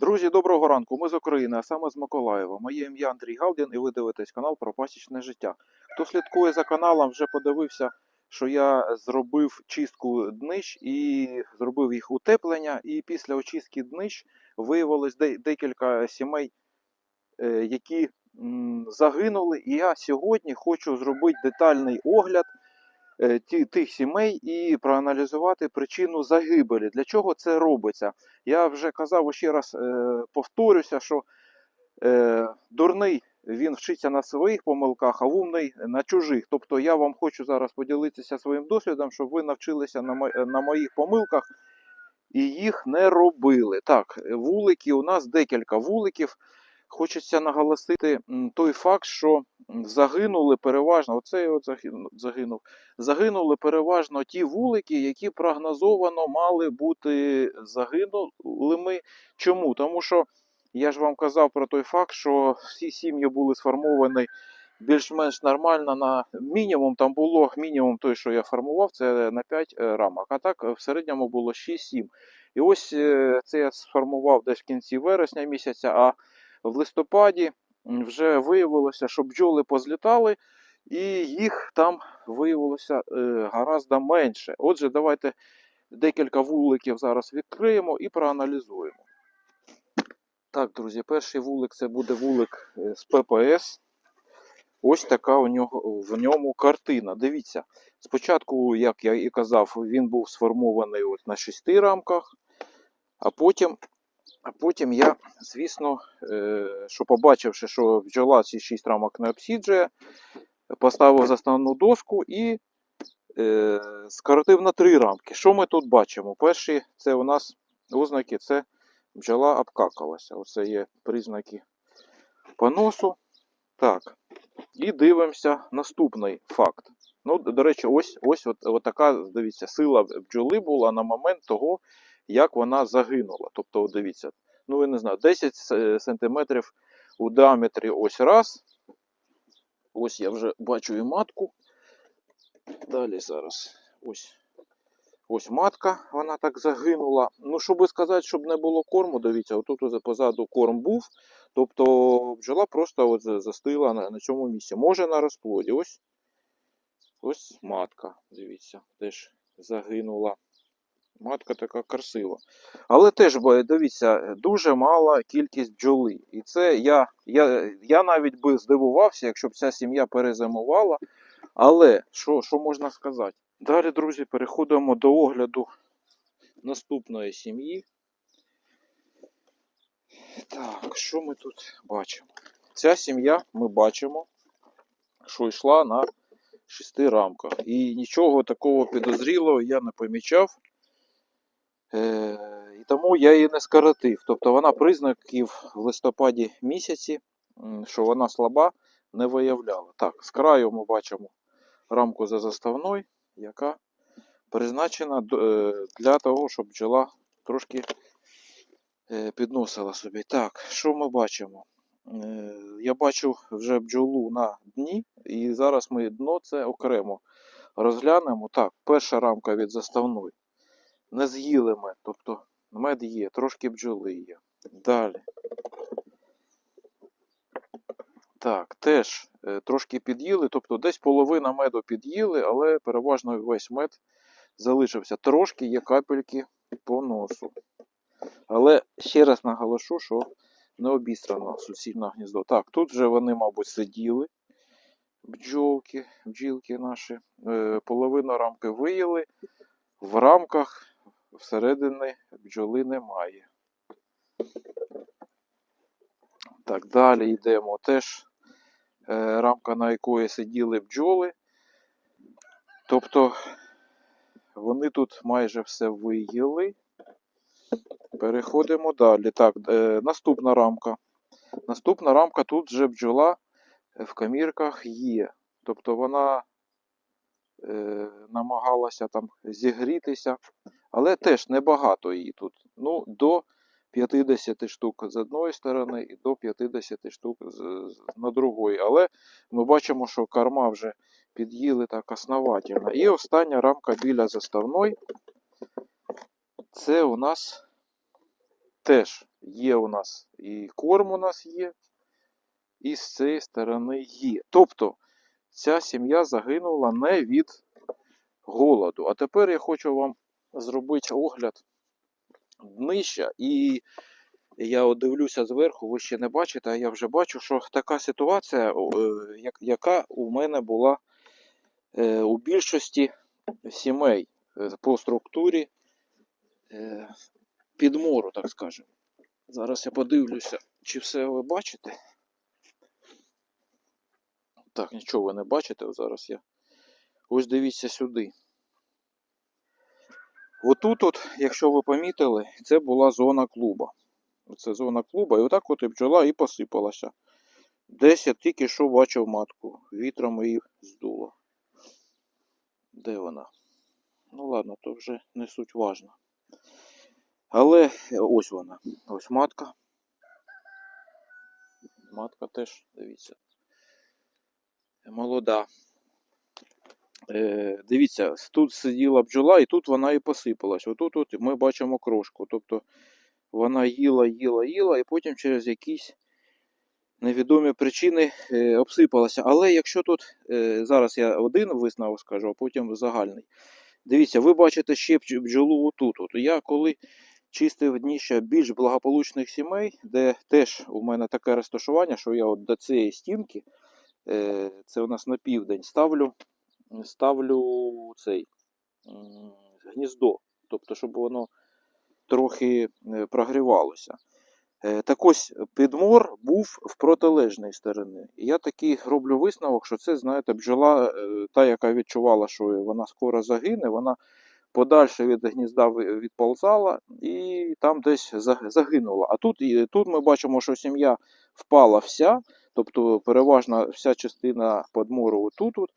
Друзі, доброго ранку. Ми з України, а саме з Миколаєва. Моє ім'я Андрій Галдін і ви дивитесь канал про пасічне життя. Хто слідкує за каналом, вже подивився, що я зробив чистку днищ і зробив їх утеплення. І після очистки днищ виявилось декілька сімей, е, які загинули. І я сьогодні хочу зробити детальний огляд тих сімей і проаналізувати причину загибелі. Для чого це робиться? Я вже казав ще раз е, повторюся, що е, дурний він вчиться на своїх помилках, а умний на чужих. Тобто я вам хочу зараз поділитися своїм досвідом, щоб ви навчилися на, мо- на моїх помилках і їх не робили. Так, вулики, у нас декілька вуликів. Хочеться наголосити той факт, що загинули переважно, оцей от загинув, загинули переважно ті вулики, які прогнозовано мали бути загинулими. Чому? Тому що я ж вам казав про той факт, що всі сім'ї були сформовані більш-менш нормально на мінімум. Там було мінімум той, що я формував, це на 5 рамок. А так е, в середньому було 6-7. І ось е, це я сформував десь в кінці вересня місяця, а в листопаді вже виявилося, що бджоли позлітали, і їх там виявилося е, гораздо менше. Отже, давайте декілька вуликів зараз відкриємо і проаналізуємо. Так, друзі, перший вулик це буде вулик е, з ППС. Ось така у нього, в ньому картина. Дивіться, спочатку, як я і казав, він був сформований от на шести рамках, а потім, а потім я, звісно, е, що побачивши, що бджола ці шість рамок не обсіджує, поставив заставну доску і е, скоротив на три рамки. Що ми тут бачимо? Перші це у нас ознаки, це бджола обкакалася. Оце є признаки поносу. Так. І дивимося наступний факт. Ну, до речі, ось ось от, от така, дивіться, сила бджоли була на момент того, як вона загинула. Тобто, дивіться, ну я не знаю, 10 см у діаметрі ось раз. Ось я вже бачу і матку. Далі зараз ось. Ось матка, вона так загинула. Ну, щоб сказати, щоб не було корму, дивіться, отут позаду корм був. Тобто бджола просто от за- застила на, на цьому місці. Може на розплоді. Ось, ось матка, дивіться, теж загинула. Матка така красива. Але теж, бо, дивіться, дуже мала кількість бджоли. І це я, я, я навіть би здивувався, якщо б ця сім'я перезимувала. Але що, що можна сказати? Далі, друзі, переходимо до огляду наступної сім'ї. Так, що ми тут бачимо? Ця сім'я ми бачимо, що йшла на шести рамках. І нічого такого підозрілого я не помічав. Е, і тому я її не скоротив. Тобто вона признаків в листопаді місяці, що вона слаба, не виявляла. Так, з краю ми бачимо рамку за заставною, яка призначена е, для того, щоб бджола трошки е, підносила собі. Так, що ми бачимо? Я бачу вже бджолу на дні, і зараз ми дно це окремо розглянемо. Так, перша рамка від заставної. Не з'їли мед, тобто мед є, трошки бджоли є. Далі. Так, теж е, трошки під'їли, тобто десь половина меду під'їли, але переважно весь мед залишився. Трошки є капельки по носу. Але ще раз наголошу, що не обістрано суцільне гніздо. Так, тут вже вони, мабуть, сиділи. Бджолки, бджілки наші. Е, половину рамки виїли. В рамках всередині бджоли немає. Так, далі йдемо. Теж е, рамка, на якої сиділи бджоли. Тобто вони тут майже все виїли. Переходимо далі. Так, е, наступна рамка. Наступна рамка тут вже бджола в камірках є. Тобто вона е, намагалася там зігрітися, але теж небагато її тут. Ну, до 50 штук з одної сторони і до 50 штук з, з- на другої. Але ми бачимо, що корма вже під'їли так основательно. І остання рамка біля заставної. Це у нас теж є у нас і корм у нас є, і з цієї сторони є. Тобто ця сім'я загинула не від голоду. А тепер я хочу вам зробити огляд днища. І я дивлюся зверху, ви ще не бачите, а я вже бачу, що така ситуація, е, як- яка у мене була е, у більшості сімей е, по структурі підмору, так скажемо. Зараз я подивлюся, чи все ви бачите. Так, нічого ви не бачите. Зараз я. Ось дивіться сюди. Отут, от, якщо ви помітили, це була зона клуба. Це зона клуба, і отак от і бджола і посипалася. Десь я тільки що бачив матку. Вітром її здуло. Де вона? Ну ладно, то вже не суть важно. Але ось вона. Ось матка. Матка теж, дивіться. Молода. Е, дивіться, тут сиділа бджола, і тут вона і посипалась. Отут от ми бачимо крошку. Тобто вона їла, їла, їла, і потім через якісь невідомі причини е, обсипалася. Але якщо тут е, зараз я один висновок скажу, а потім загальний. Дивіться, ви бачите ще бджолу отут. От. Я коли чистив дніща більш благополучних сімей, де теж у мене таке розташування, що я от до цієї стінки, е, це у нас на південь, ставлю, ставлю цей гніздо. Тобто, щоб воно трохи е, прогрівалося. Е, Так ось підмор був в протилежній стороні. І я такий роблю висновок, що це, знаєте, бджола, е, та, яка відчувала, що вона скоро загине, вона подальше від гнізда відползала і там десь загинула. А тут, і- тут ми бачимо, що сім'я впала вся, тобто переважна вся частина подмору отут. От.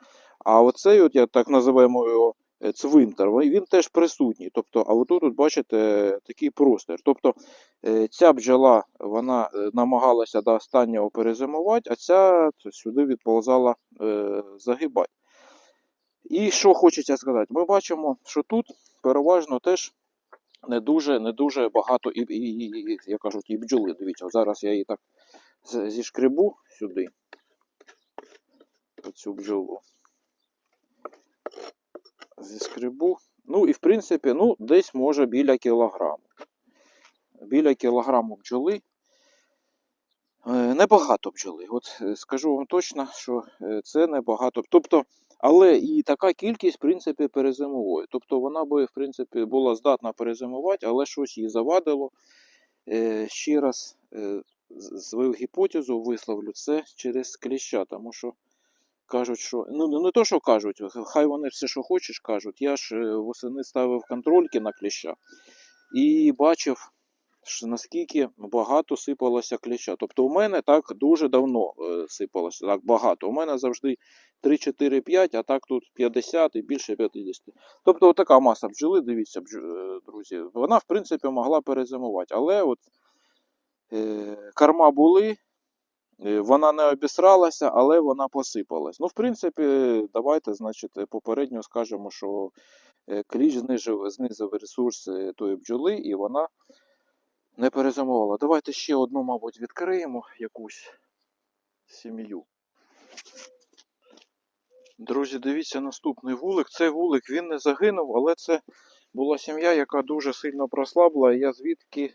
А оцей, от, я так називаємо його е, цвинтар, він теж присутній. Тобто, а отут, от, бачите, такий простір. Тобто е, ця бджола вона е, намагалася до останнього перезимувати, а ця сюди відползала е, загибати. І що хочеться сказати, ми бачимо, що тут переважно теж не дуже, не дуже багато і, і, і, як кажуть, і бджоли. Дивіться, зараз я її так зішкребу сюди. Оцю бджолу. Зіскребу. Ну і в принципі, ну, десь може біля кілограму. Біля кілограму бджоли. Е, Небагато бджоли. От е, скажу вам точно, що е, це небагато. Тобто, але і така кількість, в принципі, перезимової. Тобто вона би, в принципі, була здатна перезимувати, але щось їй завадило. Ще раз свою гіпотезу висловлю це через кліща, тому що кажуть, що ну не то, що кажуть, хай вони все, що хочеш, кажуть. Я ж восени ставив контрольки на кліща і бачив, наскільки багато сипалося кліща. Тобто у мене так дуже давно е, сипалося, так багато. У мене завжди 3, 4, 5, а так тут 50 і більше 50. Тобто отака маса бджоли, дивіться, е, друзі, вона в принципі могла перезимувати. Але от е, корма були, е, вона не обісралася, але вона посипалась. Ну, в принципі, давайте, значить, попередньо скажемо, що кліщ знижив, знизив ресурси тої бджоли, і вона не перезимувала. Давайте ще одну, мабуть, відкриємо якусь сім'ю. Друзі, дивіться наступний вулик. Цей вулик він не загинув, але це була сім'я, яка дуже сильно прослабла. Я звідки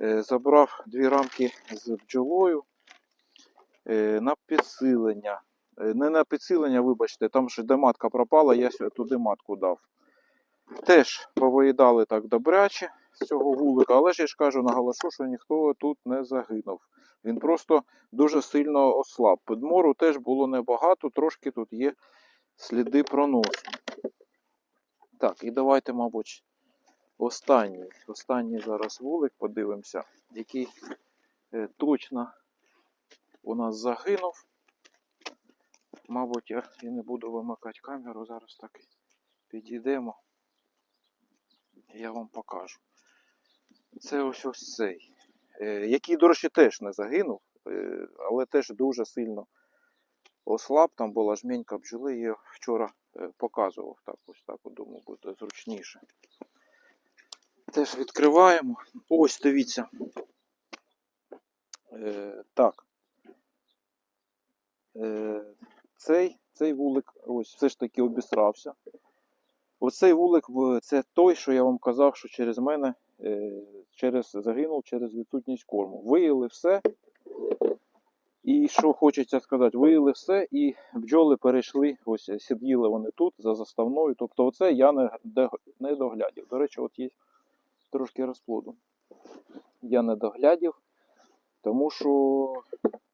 е, забрав дві рамки з бджолою е, на підсилення. Е, не на підсилення, вибачте, там же де матка пропала, я туди матку дав. Теж повиїдали так добряче цього вулика, але ж я ж кажу, наголошу, що ніхто тут не загинув. Він просто дуже сильно ослаб. Підмору теж було небагато, трошки тут є сліди проносу. Так, і давайте, мабуть, останній. Останній зараз вулик подивимося, який е, точно у нас загинув. Мабуть, я і не буду вимикати камеру, зараз так підійдемо. Я вам покажу. Це ось ось цей. Е, який, до речі, теж не загинув, е, але теж дуже сильно ослаб. Там була жменька бджоли, я вчора е, показував. Так, ось так, думаю, буде зручніше. Теж відкриваємо. Ось дивіться. Так. Цей, цей вулик ось все ж таки обісрався. Оцей вулик це той, що я вам казав, що через мене через, загинув через відсутність корму. Виїли все. І що хочеться сказати, виїли все, і бджоли перейшли, ось е, сиділи вони тут за заставною. Тобто, оце я не, не доглядів. До речі, от є трошки розплоду. Я не доглядів, тому що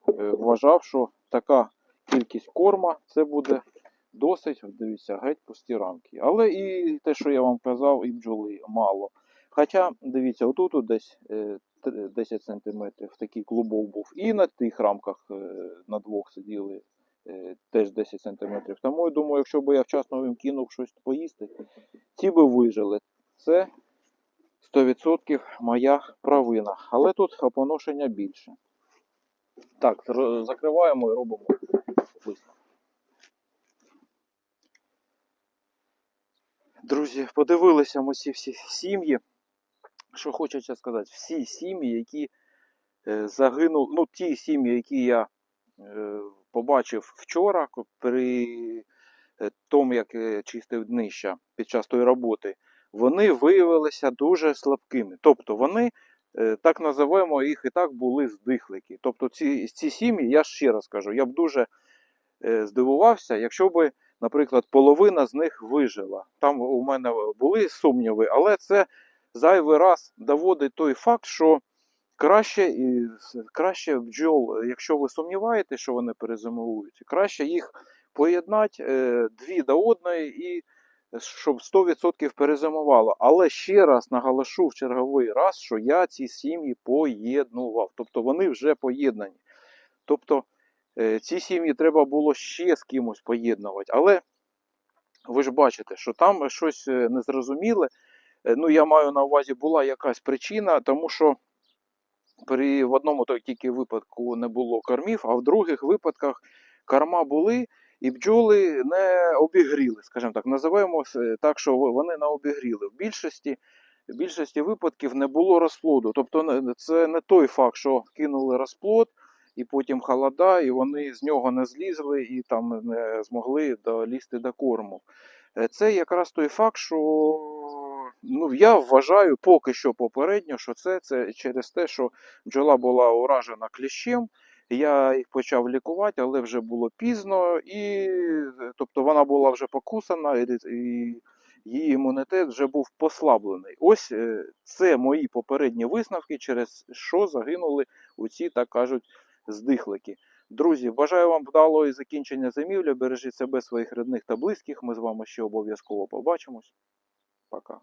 е, вважав, що така кількість корма це буде досить, дивіться, геть пусті рамки. Але і те, що я вам казав, і бджоли мало. Хоча, дивіться, отут десь е, 10 см такий клубок був. І на тих рамках е, на двох сиділи е, теж 10 см. Тому я думаю, якщо б я вчасно їм кинув щось поїсти, ці би вижили. Це 100% моя провина. Але тут опоношення більше. Так, закриваємо і робимо висновок. Друзі, подивилися ми ці всі сім'ї. Що хочеться сказати, всі сім'ї, які е, загинули, ну ті сім'ї, які я е, побачив вчора при е, тому, як чистив днища під час тої роботи, вони виявилися дуже слабкими. Тобто вони, так називаємо їх і так були здихлики. Тобто ці, ці сім'ї, я ще раз кажу, я б дуже здивувався, якщо би, наприклад, половина з них вижила. Там у мене були сумніви, але це зайвий раз доводить той факт, що краще, краще бджол, якщо ви сумніваєте, що вони перезимовують, краще їх поєднати е, дві до одної і щоб 100% перезимувало. Але ще раз наголошу в черговий раз, що я ці сім'ї поєднував. Тобто вони вже поєднані. Тобто е, ці сім'ї треба було ще з кимось поєднувати. Але ви ж бачите, що там щось е, незрозуміле. Е, Ну, я маю на увазі, була якась причина, тому що при в одному тільки випадку не було кормів, а в других випадках корма були, і бджоли не обігріли, скажімо так, називаємо е, так, що вони не обігріли. В більшості, в більшості випадків не було розплоду. Тобто це не той факт, що кинули розплод, і потім холода, і вони з нього не злізли і там не змогли долізти до корму. Е, Це якраз той факт, що ну, я вважаю поки що попередньо, що це, це через те, що бджола була уражена кліщем. Я їх почав лікувати, але вже було пізно, і тобто вона була вже покусана, і, її імунітет вже був послаблений. Ось е, це мої попередні висновки, через що загинули оці, так кажуть, здихлики. Друзі, бажаю вам вдалого закінчення зимівлі. Бережіть себе, своїх рідних та близьких. Ми з вами ще обов'язково побачимось. Пока.